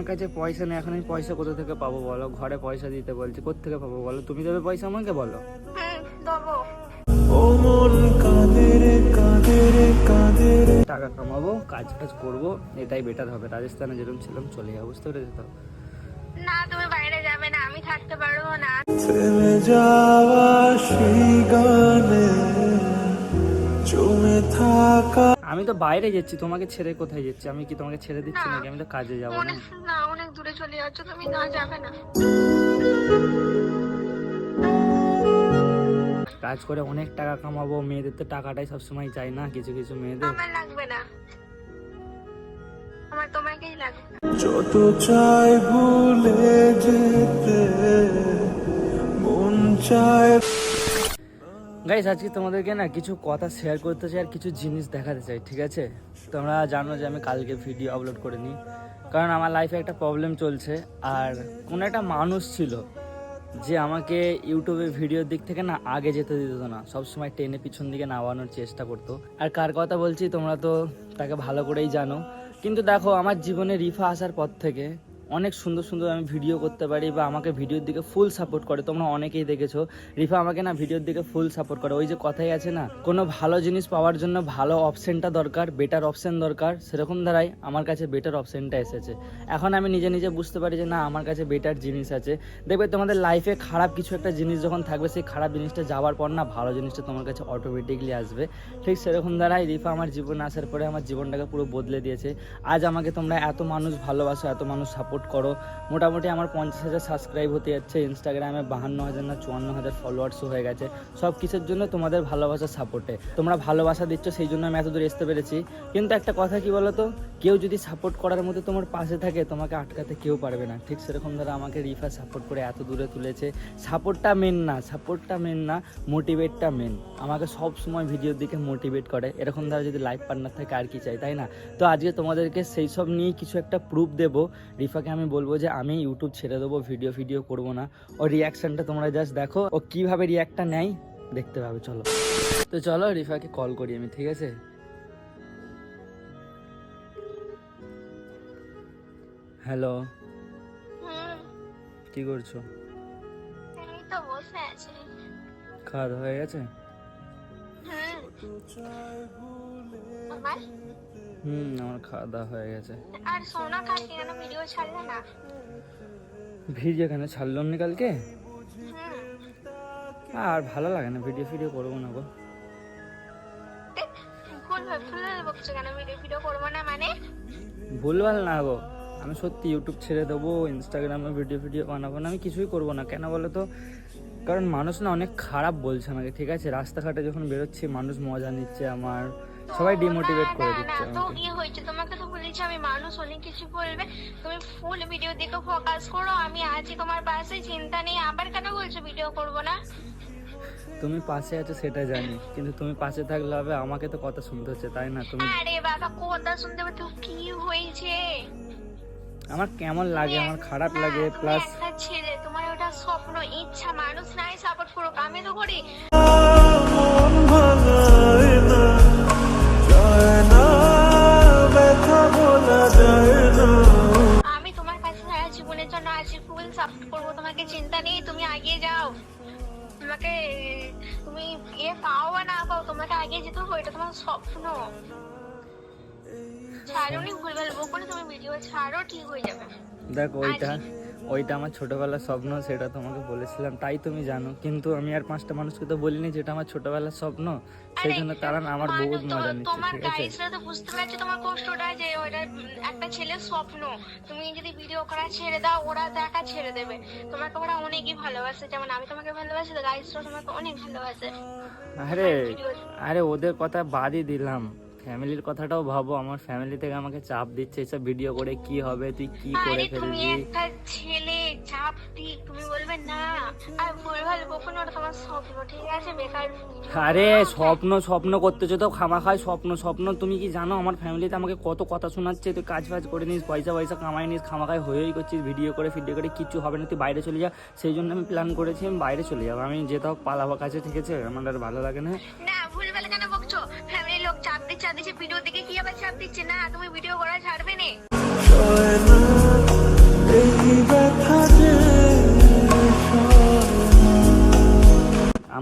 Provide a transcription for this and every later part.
আমার কাছে পয়সা নেই এখন আমি পয়সা কোথা থেকে পাবো বলো? ঘরে পয়সা দিতে বলছি কোথা থেকে পাবো বলো? তুমি দেবে পয়সা আমাকে বলো? দেবো। টাকা কামাবো কাজ ফাজ করব এটাই বেটার হবে। রাজস্থানে যেরকম ছিলাম চলে যাব বুঝতে পেরেছ তো? না তুমি বাইরে যাবে না আমি থাকতে পারব না। যাওয়া সেই গানে থাকা। আমি তো বাইরে যাচ্ছি তোমাকে ছেড়ে কোথায় যাচ্ছি? আমি কি তোমাকে ছেড়ে দিচ্ছি নাকি? আমি তো কাজে যাব না অনেক না। অনেক দূরে চলে যাচ্ছ তুমি না যাবে না। কাজ করে অনেক টাকা কামাবো মেয়েদের তো টাকাটাই সবসময় চাই না কিছু কিছু মেয়েদের। আমার লাগবে না। আমার তোমাকেই লাগবে যত চাই ভুলে যেতে মন চায় গাইস আজকে তোমাদেরকে না কিছু কথা শেয়ার করতে চাই আর কিছু জিনিস দেখাতে চাই, ঠিক আছে? তোমরা জানো যে আমি কালকে ভিডিও আপলোড করে নিই কারণ আমার লাইফে একটা প্রবলেম চলছে আর কোনো একটা মানুষ ছিল যে আমাকে ইউটিউবে ভিডিওর দিক থেকে না আগে যেতে দিত না, সবসময় টেনে পিছন দিকে নামানোর চেষ্টা করতো। আর কার কথা বলছি তোমরা তো তাকে ভালো করেই জানো। কিন্তু দেখো, আমার জীবনে রিফা আসার পর থেকে অনেক সুন্দর সুন্দর আমি ভিডিও করতে পারি বা আমাকে ভিডিওর দিকে ফুল সাপোর্ট করে। তোমরা অনেকেই দেখেছ। রিফা আমাকে না ভিডিওর দিকে ফুল সাপোর্ট করে। ওই যে কথাই আছে না, কোনো ভালো জিনিস পাওয়ার জন্য ভালো অপশানটা দরকার বেটার অপশান দরকার। সেরকম দ্বারাই আমার কাছে বেটার অপশানটা এসেছে। এখন আমি নিজে নিজে বুঝতে পারি যে না, আমার কাছে বেটার জিনিস আছে। দেখবে তোমাদের লাইফে খারাপ কিছু একটা জিনিস যখন থাকবে, সেই খারাপ জিনিসটা যাওয়ার পর না ভালো জিনিসটা তোমার কাছে অটোমেটিকলি আসবে। ঠিক সেরকম দ্বারাই রিফা আমার জীবনে আসার পরে আমার জীবনটাকে পুরো বদলে দিয়েছে। আজ আমাকে তোমরা এত মানুষ ভালোবাসো, এত মানুষ সাপোর্ট করো। মোটামুটি আমার পঞ্চাশ হাজার সাবস্ক্রাইব হতে যাচ্ছে ইনস্টাগ্রামে বাহান্ন হাজার না চুয়ান্ন হাজার ফলোয়ার্সও হয়ে গেছে। সব কিছুর জন্য তোমাদের ভালোবাসার সাপোর্টে তোমরা ভালোবাসা দিচ্ছ, সেই জন্য আমি এতদূর আসতে পেরেছি। কিন্তু একটা কথা কি বলো তো কেউ যদি সাপোর্ট করার মতো তোমার পাশে থাকে, তোমাকে আটকাতে কেউ পারবে না। ঠিক সেরকম ধরো আমাকে রিফা সাপোর্ট করে এত দূরে তুলেছে। সাপোর্টটা মেন না সাপোর্টটা মেন না মোটিভেটটা মেন আমাকে সব সময় ভিডিওর দিকে মোটিভেট করে। এরকম ধরো যদি লাইফ পার্টনার থাকে, আর কি চাই, তাই না? তো আজকে তোমাদেরকে সেই সব নিয়ে কিছু একটা প্রুফ দেব। রিফাকে আমি বলব যে আমি ইউটিউব ছেড়ে দেবো ভিডিও ভিডিও করব না। ওর রিয়াকশনটা তোমরা জাস্ট দেখো ও কীভাবে রিয়াক্টটা নেয় দেখতে পাবে চলো। তো চলো রিফাকে কল করি আমি ঠিক আছে? হ্যালো কি করছ? খাওয়া দাওয়া হয়ে গেছে? হুম আমার খাওয়া দাওয়া হয়ে গেছে। আর সোনা কালকে কেন ভিডিও ছাড়লে না? ভিডিও কেন ছাড়লাম নি কালকে? আর ভালো লাগে না ভিডিও ফিডিও করব না গো। মানে? ভুলভাল না গো। আমি সত্যি ইউটিউব ছেড়ে দেবো ইনস্টাগ্রামে ভিডিও ভিডিও বানাবো না আমি কিছুই করব না। কেন বলো তো? কারণ মানুষ না অনেক খারাপ বলছে আমাকে ঠিক আছে? রাস্তাঘাটে যখন বেরোচ্ছি মানুষ মজা নিচ্ছে আমার। সবাই ডিমোটিভেট করে দিচ্ছে তো কি হয়েছে তোমাকে তো বলেছি আমি মানুষ অনেক কিছু বলবে। তুমি ফুল ভিডিও দিকে ফোকাস করো আমি আছি তোমার পাশে চিন্তা নেই আবার কেন বলছো ভিডিও করব না? তুমি পাশে আছো সেটা জানি কিন্তু তুমি পাশে থাকলে হবে আমাকে তো কথা শুনতে হচ্ছে তাই না? তুমি আরে বাবা কথা শুনতে হবে তো কি হয়েছে? আমার কেমন লাগে আমার খারাপ লাগে প্লাস ছেলে তোমার ওটা স্বপ্ন ইচ্ছা মানুষ নাই সাপোর্ট করুক আমি তো করি। তোমাকে তুমি ইয়ে পাও বা না পাও তোমাকে আগে যেতে হবে এটা তোমার স্বপ্ন। ছাড়োনি ভুলভাল তুমি ভিডিও ছাড়ো ঠিক হয়ে যাবে। দেখ ওইটা ওইটা আমার ছোটবেলার স্বপ্ন সেটা তোমাকে বলেছিলাম তাই তুমি জানো। কিন্তু আমি আর পাঁচটা মানুষকে তো বলিনি যেটা আমার ছোটবেলার স্বপ্ন। সেই জন্য না আমার বহুত মজা নিচ্ছে তোমার ঠিক আছে? গাইসরা তো বুঝতে পারছে তোমার কষ্টটা যে উম, একটা ছেলের স্বপ্ন। তুমি যদি ভিডিও করা ছেড়ে দাও ওরা দেখা ছেড়ে দেবে। তোমাকে ওরা অনেকই ভালোবাসে। যেমন আমি তোমাকে ভালোবাসি তো গাইসরা তোমাকে অনেক ভালোবাসে। আরে আরে ওদের কথা বাদই দিলাম। ফ্যামিলির কথাটাও ভাবো। আমার ফ্যামিলি থেকে আমাকে চাপ দিচ্ছে এসব ভিডিও করে কি হবে তুই কি করে ফেলবি? একটা ছেলে চাপ ঠিক তুমি বলবে না। আর ভুলভাল বকুন ওটা তোমার স্বপ্ন ঠিক আছে? বেকার আরে স্বপ্ন স্বপ্ন করতেছো তো খামাখায় স্বপ্ন স্বপ্ন। তুমি কি জানো আমার ফ্যামিলিতে আমাকে কত কথা শোনাচ্ছে? তুই কাজ ফাজ করে নিস পয়সা পয়সা কামাই নিস খামা খামাখায় হয়েই করছিস ভিডিও করে ভিডিও করে কিচ্ছু হবে না তুই বাইরে চলে যা। সেই জন্য আমি প্ল্যান করেছি আমি বাইরে চলে যাব। আমি যেতে হোক পালাবো কাছে ঠিক আছে? আমার আর ভালো লাগে না। না ভুলভাল কেন বকছো? ফ্যামিলির লোক চাপ দিচ্ছে চাপ দিচ্ছে ভিডিও দিকে কি আবার চাপ দিচ্ছে? না তুমি ভিডিও করা ছাড়বে না।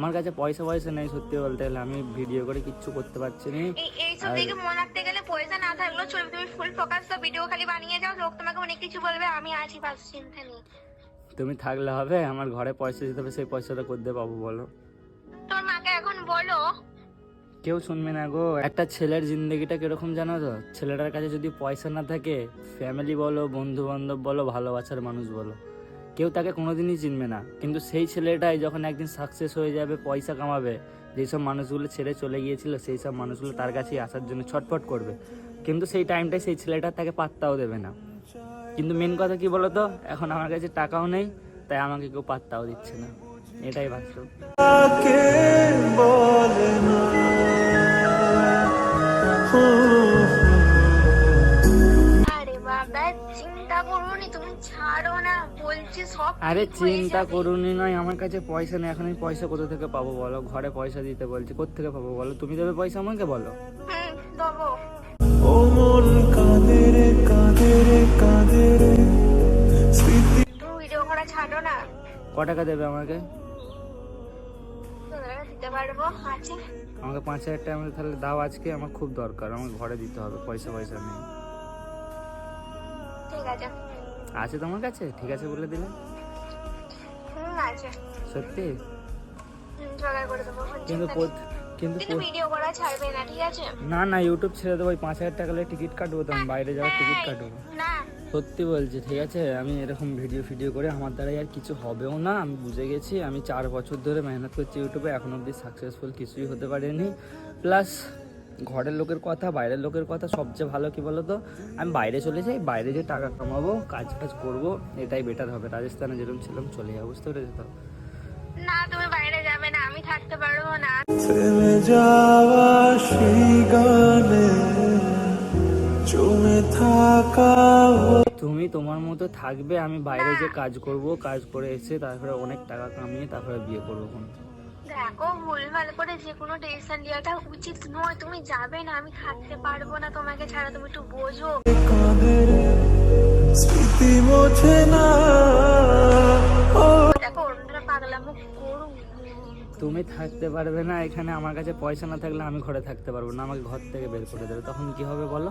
না কাছে পয়সা পয়সা নেই সত্যি বলতে গেলে। আমি ভিডিও করে কিচ্ছু করতে পারছি না। এইসব দিকে মনে রাখতে গেলে পয়সা না থাকলেও চলবে তুমি ফুল ফোকাস তো ভিডিও খালি বানিয়ে যাও লোক তোমাকে অনেক কিছু বলবে আমি আছি বাস চিন্তা নেই। তুমি থাকলে হবে আমার ঘরে পয়সা দিতে হবে সেই পয়সাটা করতে পাবো বলো? তোর মাকে এখন বলো। কেউ শুনবে না গো। একটা ছেলের জিন্দগিটা কীরকম জানো তো? ছেলেটার কাছে যদি পয়সা না থাকে ফ্যামিলি বলো বন্ধু বান্ধব বলো ভালোবাসার মানুষ বলো। কেউ তাকে কোনোদিনই চিনবে না। কিন্তু সেই ছেলেটাই যখন একদিন সাকসেস হয়ে যাবে, পয়সা কামাবে, যেসব মানুষগুলো ছেড়ে চলে গিয়েছিল সেই সব মানুষগুলো তার কাছেই আসার জন্য ছটফট করবে। কিন্তু সেই টাইমটাই সেই ছেলেটা তাকে পাত্তাও দেবে না। কিন্তু মেন কথা কি বলতো? এখন আমার কাছে টাকাও নেই, তাই আমাকে কেউ পাত্তাও দিচ্ছে না। এটাই বাস্তব। চিন্তা করিনি তুমি ছাড়ো না বলছি সব আরে চিন্তা করুনি নয় আমার কাছে পয়সা নেই এখন আমি পয়সা কোথা থেকে পাবো বলো? ঘরে পয়সা দিতে বলছি কোথা থেকে পাবো বলো? তুমি দেবে পয়সা আমাকে বলো? দেবো। ও মন কাঁদে রে কাঁদে রে কাঁদে রে তুমি ভিডিও করা ছাড়ো না। ক টাকা দেবে আমাকে? দিতে পারব আছে। আমাকে পাঁচ হাজার টাকা তাহলে দাও আজকে আমার খুব দরকার আমার ঘরে দিতে হবে পয়সা পয়সা নেই। আছে তোমার কাছে? ঠিক আছে বলে দিলে। আছে। সত্যি? কিন্তু কিন্তু কিন্তু ভিডিও করা ছাড়বে না ঠিক আছে? না না ইউটিউব ছেড়ে দেবো ওই পাঁচ হাজার টাকা টিকিট কাটবো তো আমি বাইরে যাওয়ার টিকিট কাটবো। না। সত্যি বলছি ঠিক আছে? আমি এরকম ভিডিও ফিডিও করে আমার দ্বারাই আর কিছু হবেও না আমি বুঝে গেছি। আমি চার বছর ধরে মেহনত করছি ইউটিউবে এখন অবধি সাকসেসফুল কিছুই হতে পারিনি। প্লাস ঘরের লোকের কথা বাইরের লোকের কথা সবচেয়ে ভালো কি বলতো? আমি বাইরে চলে যাই বাইরে যে টাকা কামাবো কাজ টাজ করব এটাই বেটার হবে। রাজস্থানে যেরকম ছিলাম চলে যাব বুঝতে পেরেছি তো? না তুমি বাইরে যাবে না আমি থাকতে পারব না। থেমে যাওয়া সেই গানে জমে থাকা তুমি তোমার মতো থাকবে আমি বাইরে যে কাজ করব কাজ করে এসে তারপরে অনেক টাকা কামিয়ে তারপরে বিয়ে করব। কোনো দেখো ভুলভাল করে যে কোনো ডিসিশন নেওয়াটা উচিত নয়। তুমি যাবে না আমি থাকতে পারব না তোমাকে ছাড়া তুমি একটু বোঝো। স্মৃতি মোছে না দেখো অন্যরা পাগলামো করুক। তুমি থাকতে পারবে না এখানে আমার কাছে পয়সা না থাকলে আমি ঘরে থাকতে পারব না আমাকে ঘর থেকে বের করে দেবে। তখন কি হবে বলো?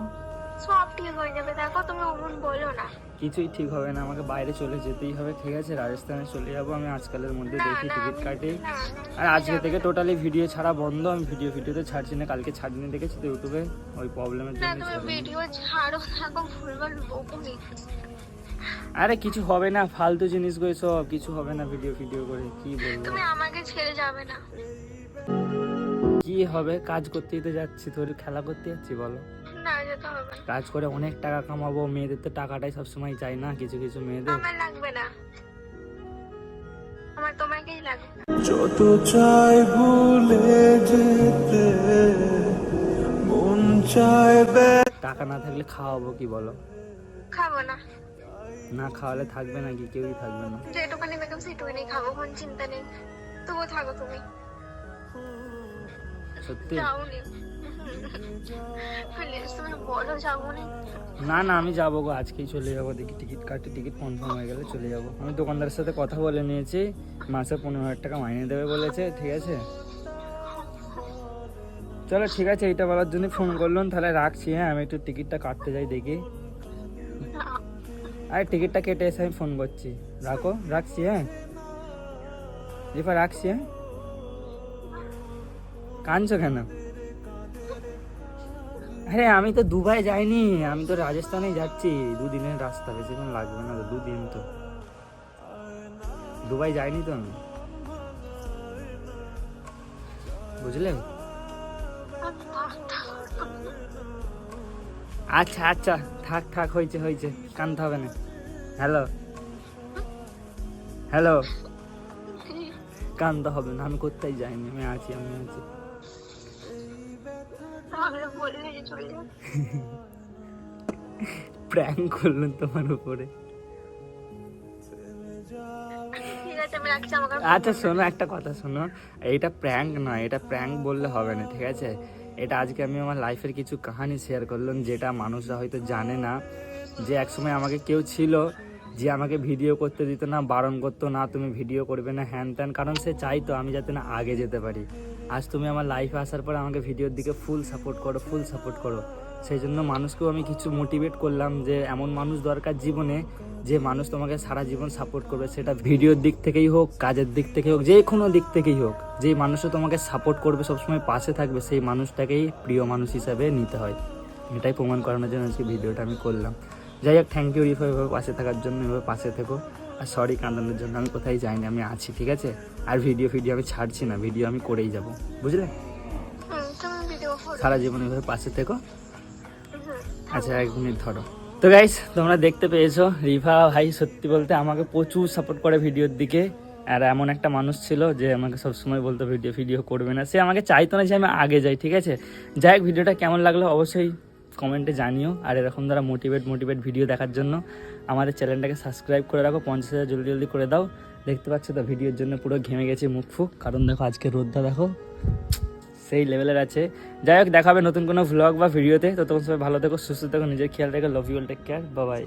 সব ঠিক হয়ে যাবে। দেখো তুমি কিছুই ঠিক হবে না আমাকে বাইরে চলে যেতেই হবে। ঠিক আছে রাজস্থানে চলে যাব আমি আজকালের মধ্যে দেখি টিকিট কাটি। আর আজকে থেকে টোটালি ভিডিও ছাড়া বন্ধ আমি ভিডিও ভিডিওতে ছাড়ছি না কালকে ছাড়িনি দেখেছি তো ইউটিউবে ওই প্রবলেমের জন্য ভিডিও ছাড়ো আরে কিছু হবে না ফালতু জিনিস গো সব কিছু হবে না ভিডিও ভিডিও করে কি বলব? তুমি আমাকে ছেড়ে যাবে না। কি হবে কাজ করতেই তো যাচ্ছি তোর খেলা করতে যাচ্ছি বলো। যেতে হবে না কাজ করে অনেক টাকা কামাবো মেয়েদের তো টাকাটাই সবসময় চাই না কিছু কিছু মেয়েদের। আমার লাগবে না। আমার তোমাকেই লাগবে যত চাই ভুলে যেতে মন চায় টাকা না থাকলে খাওয়াবো কি বলো? খাব না। না খাওয়ালে থাকবে নাকি? কেউই থাকবে না। যেটুখানি বেগম সেটুখানি খাব কোন চিন্তা নেই। তবুও থাকো তুমি। সত্যি? না না আমি যাব গো আজকেই চলে যাব। দেখি টিকিট কাটি টিকিট কনফার্ম হয়ে গেলে চলে যাব। আমি দোকানদারের সাথে কথা বলে নিয়েছি মাসে পনেরো হাজার টাকা মাইনে দেবে বলেছে ঠিক আছে? চলো ঠিক আছে এইটা বলার জন্য ফোন করলাম। তাহলে রাখছি হ্যাঁ আমি একটু টিকিটটা কাটতে যাই দেখি। আরে টিকিটটা কেটে এসে আমি ফোন করছি। রাখো রাখছি হ্যাঁ? রিফা রাখছি হ্যাঁ? কাঁদছো কেন? আরে, আমি তো দুবাই যাইনি, আমি তো রাজস্থানে যাচ্ছি। দুদিনের রাস্তা, বেশিক্ষণ লাগবে না তো, দুদিন তো। দুবাই যাইনি তো আমি। বুঝলে আচ্ছা আচ্ছা থাক থাক, হয়েছে হয়েছে, কানতে হবে না। হ্যালো? হ্যালো? কানতে হবে না, আমি কোথায় যাইনি? আমি আছি আমি আছি। প্র্যাঙ্ক করলেন তোমার উপরে। আচ্ছা শোনো, একটা কথা শোনো। এটা প্র্যাঙ্ক নয়, এটা প্র্যাঙ্ক বললে হবে না, ঠিক আছে? এটা আজকে আমি আমার লাইফের কিছু কাহানি শেয়ার করলাম, যেটা মানুষরা হয়তো জানে না। যে একসময় আমাকে কেউ ছিল যে আমাকে ভিডিও করতে দিত না, বারণ করতো না, তুমি ভিডিও করবে না, হ্যান ত্যান, কারণ সে চাইতো আমি যাতে না আগে যেতে পারি। আজ তুমি আমার লাইফে আসার পর আমাকে ভিডিওর দিকে ফুল সাপোর্ট করো ফুল সাপোর্ট করো। সেই জন্য মানুষকেও আমি কিছু মোটিভেট করলাম যে, এমন মানুষ দরকার জীবনে যে মানুষ তোমাকে সারা জীবন সাপোর্ট করবে। সেটা ভিডিওর দিক থেকেই হোক, কাজের দিক থেকে হোক যে কোনো দিক থেকেই হোক, যেই মানুষও তোমাকে সাপোর্ট করবে, সবসময় পাশে থাকবে, সেই মানুষটাকেই প্রিয় মানুষ হিসাবে নিতে হয়। এটাই প্রমাণ করানোর জন্য আজকে ভিডিওটা আমি করলাম। যাই হোক থ্যাংক ইউ রিফা এভাবে পাশে থাকার জন্য এভাবে পাশে থেকো। আর সরি কাঁদানোর জন্য আমি কোথায় যাইনি আমি আছি ঠিক আছে? আর ভিডিও ভিডিও আমি ছাড়ছি না ভিডিও আমি করেই যাব বুঝলে? সারা জীবন এভাবে পাশে থেকো। আচ্ছা এক মিনিট ধরো। তো গাইস তোমরা দেখতে পেয়েছ রিভা ভাই সত্যি বলতে আমাকে প্রচুর সাপোর্ট করে ভিডিওর দিকে। আর এমন একটা মানুষ ছিল যে আমাকে সবসময় বলতো ভিডিও ভিডিও করবে না। সে আমাকে চাইতো না যে আমি আগে যাই ঠিক আছে? যাই হোক ভিডিওটা কেমন লাগল? অবশ্যই কমেন্টে জানিও আর এরকম দ্বারা মোটিভেট মোটিভেট ভিডিও দেখার জন্য আমাদের চ্যানেলটাকে সাবস্ক্রাইব করে রাখো, পঞ্চাশ হাজার জলদি জলদি করে দাও। দেখতে পাচ্ছ তো ভিডিওর জন্য পুরো ঘেমে গেছে, মুখ ফুক। কারণ দেখো, আজকে রোদটা দেখো, সেই লেভেলের আছে। যাই হোক, দেখাবে নতুন কোনো ভ্লগ বা ভিডিওতে তো তখন সবাই ভালো থেকো, সুস্থ থেকো, নিজের খেয়াল রেখো love you'll take care bye